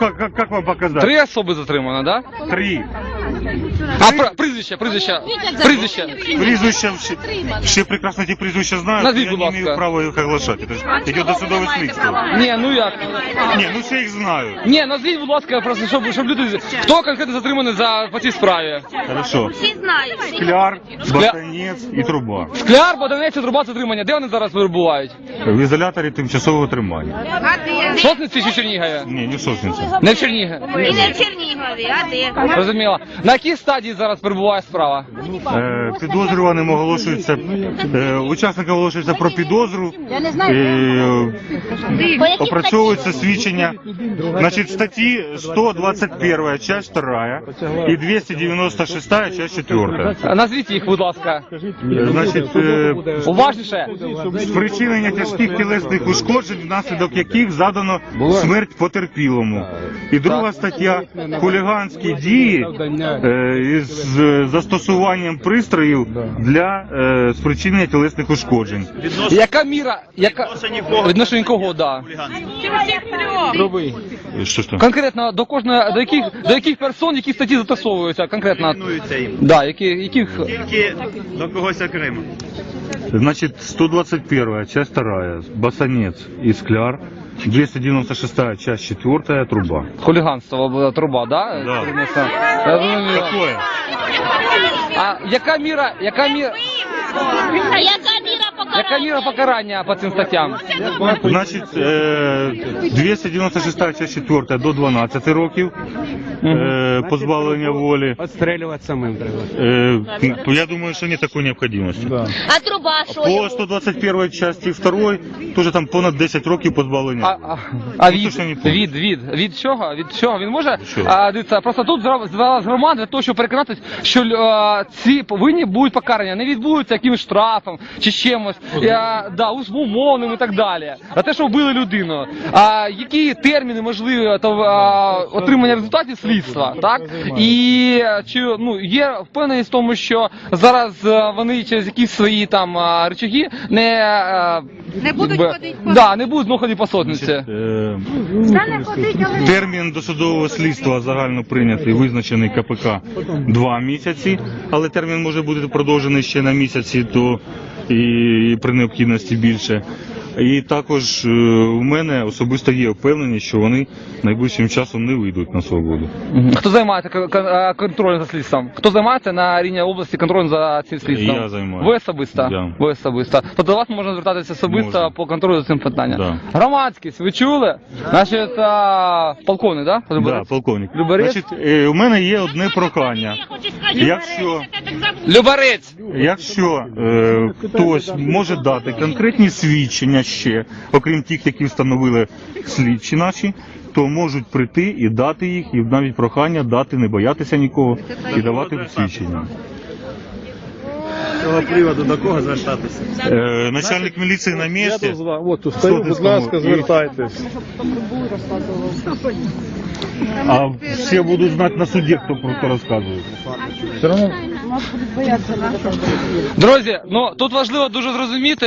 как, как, как вам показать? Три особи затримано, да? Три. А про- прізвище, прізвище, прізвище. Прізвища всі, всі прекрасно ті прізвища знають, Назвіть, я будь не ласка. маю права їх оголошати. Тож йде досудове слідство. Ні, ну як? Ні, ну всі їх знають. Ні, назвіть, будь ласка, просто щоб, щоб люди. Хто конкретно затриманий за по цій справі? Хорошо. Всі знають. Скляр, Батанець і труба. Скляр, Богданець і труба затримання. Де вони зараз перебувають? В ізоляторі тимчасового тримання. А де? В Сосниці чи в Чернігові? Ні, не в Не в Чернігові. І не в Чернігові, а де? Розуміло. На якій стадії зараз перебуває справа? Е, Підозрюваним оголошується, е, учасникам оголошується про підозру. Е, опрацьовується свідчення. Значить, в статті 121 часть 2 і 296 часть 4. Назвіть їх, будь ласка. Значить, е, Уважніше. спричинення тяжких тілесних ушкоджень, внаслідок яких задано смерть потерпілому. І друга стаття хуліганські дії е, із е, застосуванням пристроїв для е, спричинення тілесних ушкоджень. Яка міра, яка відношення кого, да. Що що? Конкретно до кожної, до яких, до яких персон, які статті застосовуються, конкретно. Планується їм. Да, які, яких, Тільки до когось окремо. Значит, 121 часть 2, басанец и скляр, 296 часть 4, труба. хуліганство була труба, да? Да. Я зрозумів. Какое? А яка міра, яка міра, яка яка міра покарання по цим статтям? Значить, е, 296 часть 4 до 12 років е, позбавлення волі. Отстрелювати самим треба. Е, ну, я думаю, що нет такої необхідності. А труба що По 121 часті 2 теж там понад 10 років позбавлення. а, а Ну, від, не від, від, від чого? Від чого? Він може? А, дивіться, просто тут звелась громада для того, щоб переконатися, що а, ці повинні будуть покарання, не відбудуться якимось штрафом чи чимось, а, да, умовним і так далі. За те, що вбили людину. А які терміни можливі то, а, отримання результатів слідства, так? І чи ну є впевненість в тому, що зараз вони через якісь свої там речаги не, а, Не будуть ходити по- да, не будуть знаходити по сотниці. Е, Термін досудового слідства загально прийнятий, визначений КПК два місяці, але термін може бути продовжений ще на місяці, то і, при необхідності більше. І також е, у мене особисто є впевненість, що вони найближчим часом не вийдуть на свободу. Хто займається кон- кон- контролем за слідством? Хто займається на рівні області контролем за цим слідством? Я займаюся. Ви особисто? Я. Ви особисто. Тобто до вас можна звертатися особисто Можна. по контролю за цим питанням. Да. Громадськість, ви чули? Значить, а, полковник, да? Да, полковник. Люберець? Значить, е, у мене є одне прохання. Якщо Любарець! Якщо е, хтось може дати конкретні свідчення ще, окрім тих, які встановили слідчі наші, то можуть прийти і дати їх, і навіть прохання дати, не боятися нікого і давати свідчення. З цього приводу до кого звертатися? Е, начальник міліції на місці. От тут стою, будь ласка, звертайтесь. А всі будуть знати на суді, хто про це розказує. Друзі, ну тут важливо дуже зрозуміти,